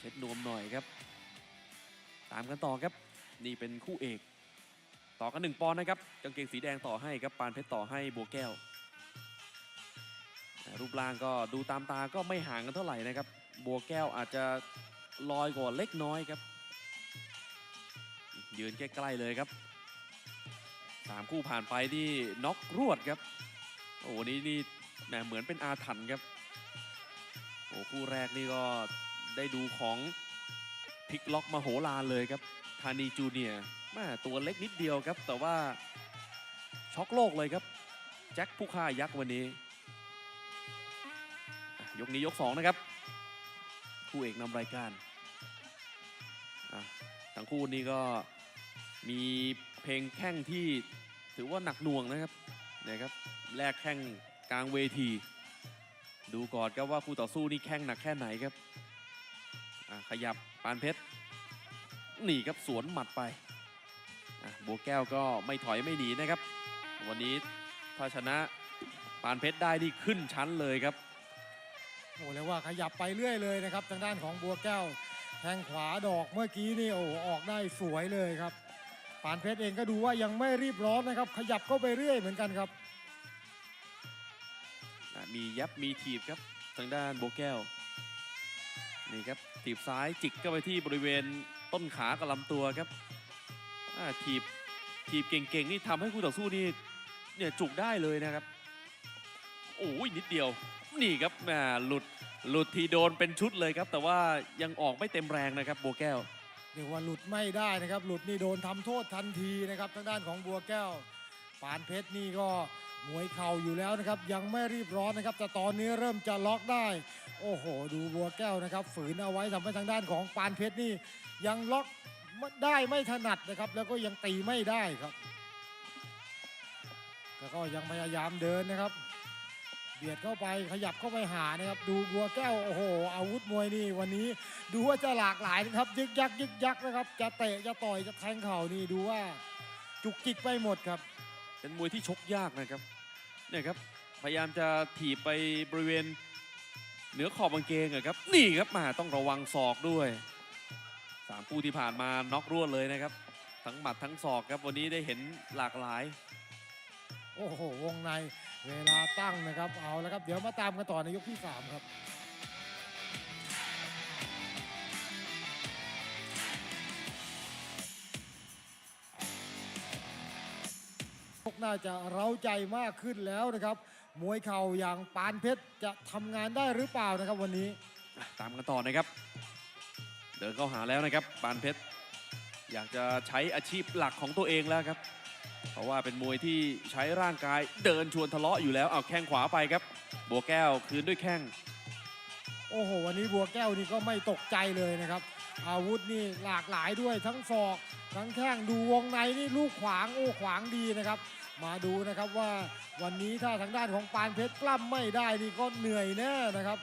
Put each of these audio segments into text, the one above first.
เช็ดนวมหน่อยครับ ตามกันต่อครับ นี่เป็นคู่เอก ต่อกันหนึ่งปอนด์นะครับกางเกงสีแดงต่อให้ครับปานเพชรต่อให้บัวแก้ว รูปร่างก็ดูตามตาก็ไม่ห่างกันเท่าไหร่นะครับ บัวแก้วอาจจะลอยกว่าเล็กน้อยครับ ยืนใกล้ๆเลยครับสามคู่ผ่านไปที่น็อกรวดครับ โอ้โหนี่นี่แหมเหมือนเป็นอาถรรพ์ครับ โอ้คู่แรกนี่ก็ ได้ดูของพลิกล็อกมาโหฬาเลยครับธานีจูเนียร์แม่ตัวเล็กนิดเดียวครับ แต่ว่าช็อกโลกเลยครับ แจ็คผู้ฆ่ายักษ์วันนี้ ยกนี้ยกสองนะครับ คู่เอกนำรายการทั้งคู่นี้ก็มีเพลงแข้งที่ถือว่าหนักหน่วงนะครับเนี่ยครับแลกแข้งกลางเวที ดูก่อนครับว่าคู่ต่อสู้นี่แข้งหนักแค่ไหนครับ ขยับปานเพชรหนีครับสวนหมัดไปอะบัวแก้วก็ไม่ถอยไม่หนีนะครับ วันนี้ถ้าชนะปานเพชรได้นี่ขึ้นชั้นเลยครับโอ้เรียกว่าขยับไปเรื่อยเลยนะครับ ทางด้านของบัวแก้ว แทงขวาดอกเมื่อกี้นี่โอ้ออกได้สวยเลยครับปานเพชรเองก็ดูว่ายังไม่รีบร้อนนะครับ ขยับเข้าไปเรื่อยเหมือนกันครับอะมียับมีถีบครับทางด้านโบวแก้ว นี่ครับถีบซ้ายจิกเข้าไปที่บริเวณต้นขากับลำตัวครับถีบถีบเก่งๆนี่ทำให้คู่ต่อสู้นี่เนี่ยจุกได้เลยนะครับ โอ้ยนิดเดียว นี่ครับแหมหลุดหลุดทีโดนเป็นชุดเลยครับ แต่ว่ายังออกไม่เต็มแรงนะครับโบวแก้วเรียกว่าหลุดไม่ได้นะครับ หลุดนี่โดนทำโทษทันทีนะครับทางด้านของบัวแก้ว ปานเพชรนี่ก็ มวยเข่าอยู่แล้วนะครับ ยังไม่รีบร้อนนะครับ แต่ตอนนี้เริ่มจะล็อกได้ โอ้โห ดูบัวแก้วนะครับ ฝืนเอาไว้ทำให้ทางด้านของปานเพชรนี่ ยังล็อกได้ไม่ถนัดนะครับ แล้วก็ยังตีไม่ได้ครับแต่ก็ยังพยายามเดินนะครับเบียดเข้าไปขยับเข้าไปหานะครับ ดูบัวแก้วโอ้โหอาวุธมวยนี่วันนี้ ดูว่าจะหลากหลายนะครับ ยึกยักยึกยักนะครับ จะเตะจะต่อยจะแทงเข่านี่ดูว่าจุกจิกไปหมดครับ เป็นมวยที่ชกยากนะครับ เนี่ยครับพยายามจะถีบไปบริเวณเหนือขอบกางเกงอะครับนี่ครับมาต้องระวังศอกด้วยสามคู่ที่ผ่านมาน็อกรวดเลยนะครับ ทั้งหมัดทั้งศอกครับวันนี้ได้เห็นหลากหลาย โอ้โหวงในเวลาตั้งนะครับเอาแล้วครับ เดี๋ยวมาตามกันต่อในยกที่ 3 ครับ น่าจะเร้าใจมากขึ้นแล้วนะครับ มวยเข่าอย่างปานเพชรจะทำงานได้หรือเปล่านะครับวันนี้อะตามกันต่อนะครับ เดินเข้าหาแล้วนะครับ ปานเพชรอยากจะใช้อาชีพหลักของตัวเองแล้วครับ เพราะว่าเป็นมวยที่ใช้ร่างกายเดินชวนทะเลาะอยู่แล้วเอาแข้งขวาไปครับ บัวแก้วคืนด้วยแข้งโอ้โห วันนี้บัวแก้วนี่ก็ไม่ตกใจเลยนะครับ อาวุธนี่หลากหลายด้วยทั้งศอก ทั้งแข้งดูวงในนี่ลูกขวางโอ้ขวางดีนะครับ มาดูนะครับว่าวันนี้ถ้าทางด้านของปานเพชรปล้ำไม่ได้นี่ก็เหนื่อยแน่นะครับ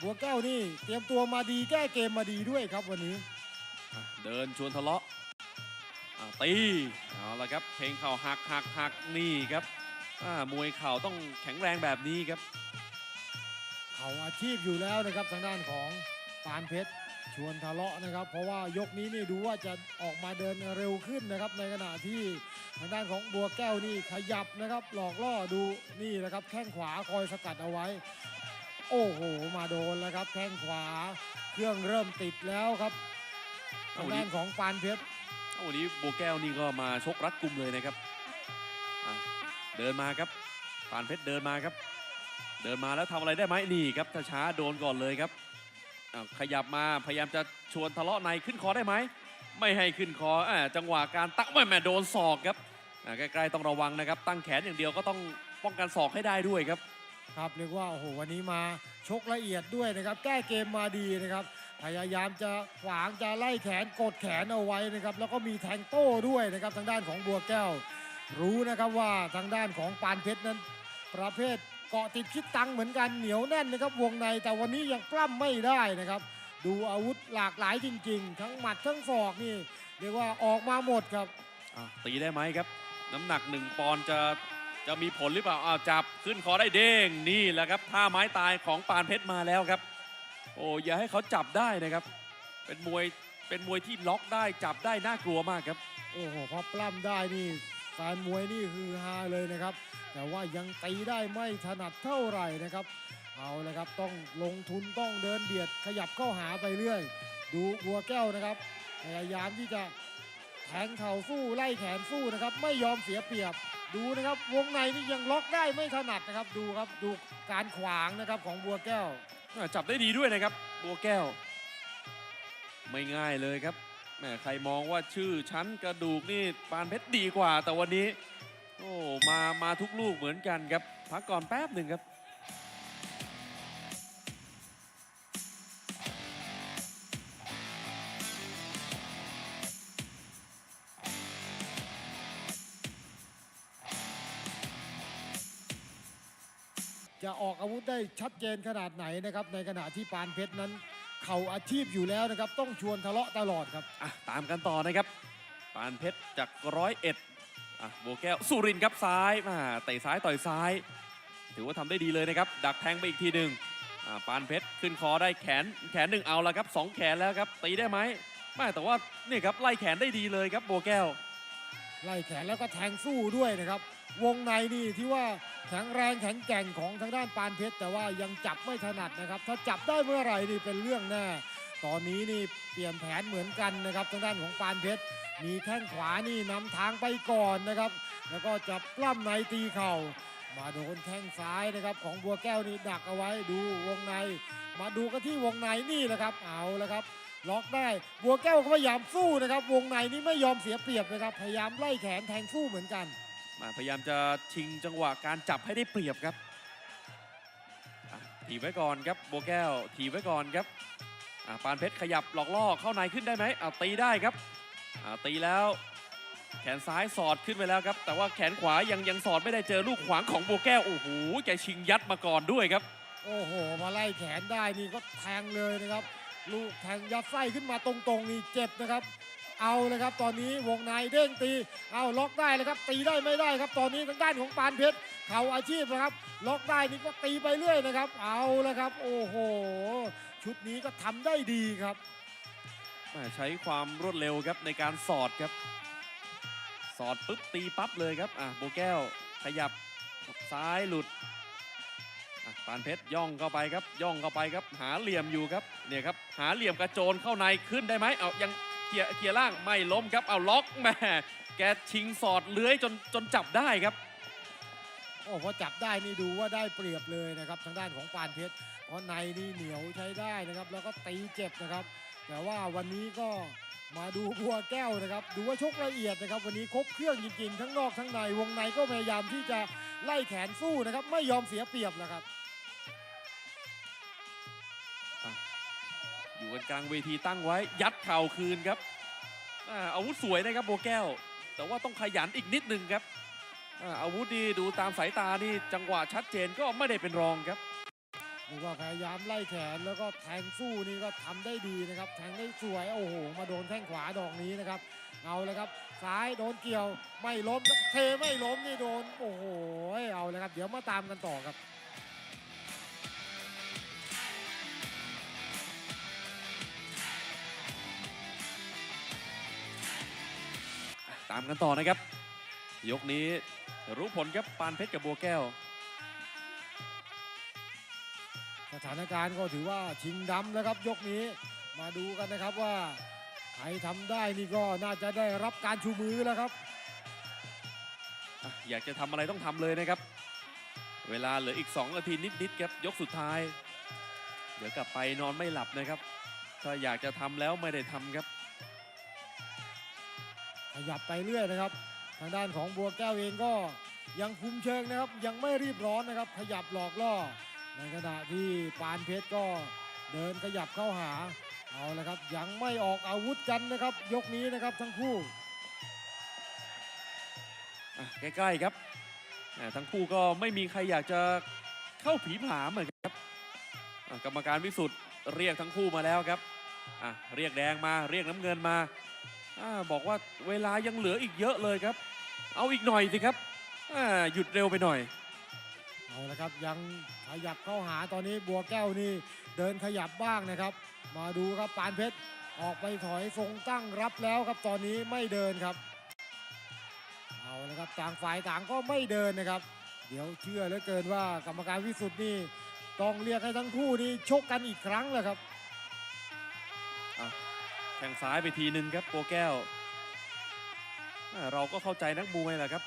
บัวแก้วนี่เตรียมตัวมาดีแก้เกมมาดีด้วยครับวันนี้อะเดินชวนทะเลาะอะตีเอาละครับเพลงเข่าหักหักหักนี่ครับอ่ามวยเข่าต้องแข็งแรงแบบนี้ครับ เขาอาชีพอยู่แล้วนะครับทางด้านของปานเพชร ชวนทะเลาะนะครับ เพราะว่ายกนี้นี่ดูว่าจะออกมาเดินเร็วขึ้นนะครับ ในขณะที่ทางด้านของบัวแก้วนี่ขยับนะครับ หลอกล่อดูนี่นะครับแข้งขวาคอยสกัดเอาไว้ โอ้โหมาโดนแล้วครับแข้งขวาเครื่องเริ่มติดแล้วครับทางด้านของปานเพชรวันนี้บัวแก้วนี่ก็มาชกรัดกุมเลยนะครับเดินมาครับปานเพชรเดินมาครับ เดินมาแล้วทำอะไรได้ไหมนี่ครับถ้าช้าโดนก่อนเลยครับ อ้าวขยับมาพยายามจะชวนทะเลาะในขึ้นคอได้ไหม ไม่ให้ขึ้นคออาจังหวะการตั้งไม่แม่โดนศอกครับอ่าใกล้ๆต้องระวังนะครับ ตั้งแขนอย่างเดียวก็ต้องป้องกันศอกให้ได้ด้วยครับ ครับเรียกว่าโอ้โหวันนี้มาชกละเอียดด้วยนะครับ แก้เกมมาดีนะครับพยายามจะขวางจะไล่แขนกดแขนเอาไว้นะครับ แล้วก็มีแทงโต้ด้วยนะครับ ทางด้านของบัวแก้ว รู้นะครับว่าทางด้านของปานเพชรนั้น ประเภท เกาะติดคิดตังเหมือนกันเหนียวแน่นนะครับวงในแต่วันนี้ยังปล้ำไม่ได้นะครับ ดูอาวุธหลากหลายจริง ๆ ทั้งหมัดทั้งศอกนี่เรียกว่าออกมาหมดครับอะตีได้ไหมครับ น้ำหนักหนึ่งปอนด์จะจะมีผลหรือเปล่าอ้าวจับขึ้นคอได้เด้งนี่แหละครับท่าไม้ตายของปานเพชรมาแล้วครับ โอ้อย่าให้เขาจับได้นะครับ เป็นมวยเป็นมวยที่ล็อกได้จับได้น่ากลัวมากครับ โอ้โหพอปล้ำได้นี่แฟนมวยนี่คือฮาเลยนะครับ แต่ว่ายังตีได้ไม่ถนัดเท่าไหร่นะครับ เอาเลยครับต้องลงทุนต้องเดินเบียดขยับเข้าหาไปเรื่อย ดูบัวแก้วนะครับพยายามที่จะแทงเข่าสู้ไล่แขนสู้นะครับ ไม่ยอมเสียเปรียบ ดูนะครับวงในนี่ยังล็อกได้ไม่ถนัดนะครับ ดูครับดูการขวางนะครับของบัวแก้ว จับได้ดีด้วยนะครับ บัวแก้ว ไม่ง่ายเลยครับแหมใครมองว่าชื่อชั้นกระดูกนี่ปานเพชรดีกว่า แต่วันนี้ โอ้มามาทุกลูกเหมือนกันครับ พักก่อนแป๊บหนึ่งครับจะออกอาวุธได้ชัดเจนขนาดไหนนะครับ ในขณะที่ปานเพชรนั้น เข่าอาชีพอยู่แล้วนะครับ ต้องชวนทะเลาะตลอดครับ อะตามกันต่อนะครับ ปานเพชรจากร้อยเอ็ด อะโบวแก้วสุรินครับซ้ายมาเตะซ้ายต่อยซ้าย ถือว่าทำได้ดีเลยนะครับ ดักแทงไปอีกทีหนึ่งอะปานเพชรขึ้นคอได้แขนแขนหนึ่งเอาละครับสองแขนแล้วครับตีได้ไหมไม่แต่ว่านี่ครับไล่แขนได้ดีเลยครับโบวแก้ว ไล่แขนแล้วก็แทงสู้ด้วยนะครับ วงในนี่ที่ว่า แข็งแรงแข็งแกร่งของทางด้านปานเพชร แต่ว่ายังจับไม่ถนัดนะครับ ถ้าจับได้เมื่อไหร่นี่เป็นเรื่องแน่ ตอนนี้นี่เปลี่ยนแผนเหมือนกันนะครับทางด้านของปานเพชร มีแข้งขวานี่นำทางไปก่อนนะครับ แล้วก็จะปล้ำในตีเข่า มาโดนแข้งซ้ายนะครับ ของบัวแก้วนี่ดักเอาไว้ดูวงใน มาดูกันที่วงในนี่แหละครับเอาละครับล็อกได้บัวแก้วก็พยายามสู้นะครับ วงในนี่ไม่ยอมเสียเปรียบนะครับ พยายามไล่แขนแทงสู้เหมือนกัน มาพยายามจะชิงจังหวะการจับให้ได้เปรียบครับถีบไว้ก่อนครับโบแก้วถีบไว้ก่อนครับปานเพชรขยับหลอกล่อเข้าในขึ้นได้ไหมเอาตีได้ครับอะตีแล้วแขนซ้ายสอดขึ้นไปแล้วครับ แต่ว่าแขนขวายังยังสอดไม่ได้เจอลูกขวางของโบแก้วโอ้โหแกชิงยัดมาก่อนด้วยครับ โอ้โห มาไล่แขนได้นี่ก็แทงเลยนะครับ ลูกแทงยัดไส้ขึ้นมาตรงๆนี่เจ็บนะครับ เอาเลยครับ ตอนนี้วงในเด้งตี เอาล็อกได้เลยครับ ตีได้ไม่ได้ครับ ตอนนี้ทางด้านของปานเพชรเขาอาชีพนะครับ ล็อกได้นี่ก็ตีไปเรื่อยนะครับ เอาเลยครับ โอ้โห ชุดนี้ก็ทำได้ดีครับใช้ความรวดเร็วครับในการสอดครับ สอดปุ๊บตีปั๊บเลยครับอะโบแก้วขยับซ้ายหลุดปานเพชรย่องเข้าไปครับ ย่องเข้าไปครับ หาเหลี่ยมอยู่ครับเนี่ยครับ หาเหลี่ยมกระโจนเข้าในขึ้นได้ไหมเอายัง เกียร์เกียร์ล่างไม่ล้มครับเอาล็อกแม่แกชิงสอดเลื้อยจนจนจับได้ครับ โอ้พอจับได้นี่ดูว่าได้เปรียบเลยนะครับทางด้านของปานเพชรเพราะในนี่เหนียวใช้ได้นะครับ แล้วก็ตีเจ็บนะครับ แต่ว่าวันนี้ก็มาดูบัวแก้วนะครับ ดูว่าชกละเอียดนะครับ วันนี้ครบเครื่องจริงๆ ทั้งนอกทั้งในวงในก็พยายามที่จะไล่แขนสู้นะครับ ไม่ยอมเสียเปรียบนะครับ กันกลางเวทีตั้งไว้ยัดเข่าคืนครับอาวุธสวยนะครับโบแก้ว แต่ว่าต้องขยันอีกนิดนึงครับอาวุธนี่ดูตามสายตานี่จังหวะชัดเจนก็ไม่ได้เป็นรองครับดูว่าพยายามไล่แขนแล้วก็แทงสู้นี่ก็ทำได้ดีนะครับแทงได้สวยโอ้โหมาโดนแข้งขวาดอกนี้นะครับเอาเลยครับซ้ายโดนเกี่ยวไม่ล้มเทไม่ล้มนี่โดนโอ้โหเอาเลยครับเดี๋ยวมาตามกันต่อครับ ตามกันต่อนะครับ ยกนี้รู้ผลครับปานเพชรกับบัวแก้ว สถานการณ์ก็ถือว่าชิงดำแล้วครับ ยกนี้มาดูกันนะครับว่าใครทำได้นี่ก็น่าจะได้รับการชูมือแล้วครับอะอยากจะทำอะไรต้องทำเลยนะครับ เวลาเหลืออีก 2 นาทีนิดๆครับยกสุดท้าย เดี๋ยวกลับไปนอนไม่หลับนะครับ ถ้าอยากจะทำแล้วไม่ได้ทำครับ ขยับไปเรื่อยนะครับ ทางด้านของบัวแก้วเองก็ยังคุมเชิงนะครับ ยังไม่รีบร้อนนะครับ ขยับหลอกล่อ ในขณะที่ปานเพชรก็เดินขยับเข้าหาเอาละครับยังไม่ออกอาวุธกันนะครับ ยกนี้นะครับทั้งคู่อะใกล้ๆครับอะทั้งคู่ก็ไม่มีใครอยากจะเข้าผีผามเหมือนกันครับอะกรรมการวิสุทธ์เรียกทั้งคู่มาแล้วครับอะเรียกแดงมาเรียกน้ำเงินมา อาบอกว่าเวลายังเหลืออีกเยอะเลยครับ เอาอีกหน่อยสิครับอ่าหยุดเร็วไปหน่อย เอาละครับยังขยับเข้าหาตอนนี้บัวแก้วนี่เดินขยับบ้างนะครับ มาดูครับปานเพชรออกไปถอยทรงตั้งรับแล้วครับตอนนี้ไม่เดินครับ เอาละครับต่างฝ่ายต่างก็ไม่เดินนะครับ เดี๋ยวเชื่อเหลือเกินว่ากรรมการวิสุทธ์นี่ต้องเรียกให้ทั้งคู่นี่ชกกันอีกครั้งแหละครับ ข้งซ้ายไปทีหนึ่งครับโปแก้ว เราก็เข้าใจนักมวยแหละครับ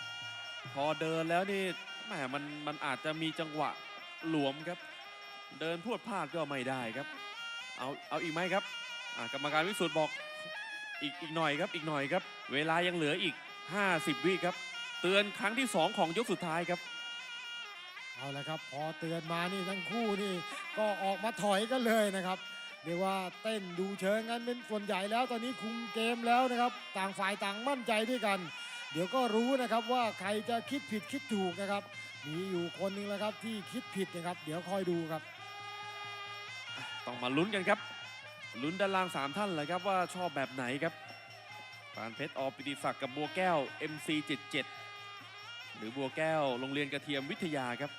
พอเดินแล้วนี่แหมมันมันอาจจะมีจังหวะหลวมครับ เดินพวดพลาดก็ไม่ได้ครับ เอาเอาอีกไหมครับกรรมการวิสุทธ์บอกอีกอีกหน่อยครับอีกหน่อยครับ เวลายังเหลืออีก 50 วิครับ เตือนครั้งที่ 2 ของยกสุดท้ายครับเอาละครับ พอเตือนมานี่ทั้งคู่นี่ก็ออกมาถอยกันเลยนะครับ เรียกว่าเต้นดูเชิงกันเป็นส่วนใหญ่แล้วตอนนี้คุมเกมแล้วนะครับ ต่างฝ่ายต่างมั่นใจด้วยกัน เดี๋ยวก็รู้นะครับว่าใครจะคิดผิดคิดถูกนะครับ มีอยู่คนหนึ่งแล้วครับที่คิดผิดนะครับ เดี๋ยวคอยดูครับ ต้องมาลุ้นกันครับ ลุ้นด้านล่างสามท่านเลยครับว่าชอบแบบไหนครับปานเพชรอปิติศักดิ์กับบัวแก้ว MC 77หรือบัวแก้วโรงเรียนกระเทียมวิทยาครับ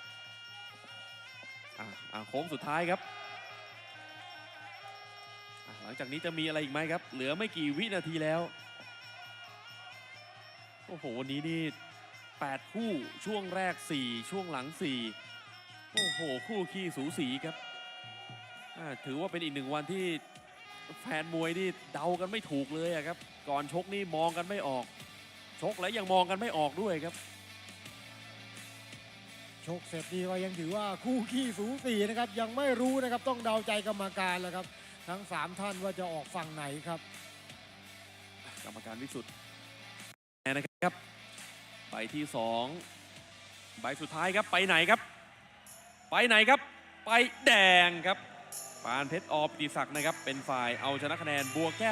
อะอะโค้งสุดท้ายครับ ลังจากนี้จะมีอะไรอีกไหมครับ เหลือไม่กี่วินาทีแล้ว โอ้โห วันนี้นี่8คู่ช่วงแรก 4 ช่วงหลัง 4 โอ้โห คู่ขี้สูสีครับ ถือว่าเป็นอีกหนึ่งวันที่แฟนมวยนี่เดากันไม่ถูกเลยครับ ก่อนชกนี่มองกันไม่ออก ชกแล้วยังมองกันไม่ออกด้วยครับ ชกเสร็จดีก็ยังถือว่าคู่ขี้สูสีนะครับ ยังไม่รู้นะครับต้องเดาใจกรรมการแล้วครับ ทั้ง 3 ท่านว่าจะออกฝั่งไหนครับ กรรมการวิสุทธ์นะครับไปที่ 2 ใบสุดท้ายครับไปไหนครับ ไปไหนครับ ไปแดงครับ ปานเพชรอปิติศักดิ์นะครับ เป็นฝ่ายเอาชนะคะแนนบัวแก้ว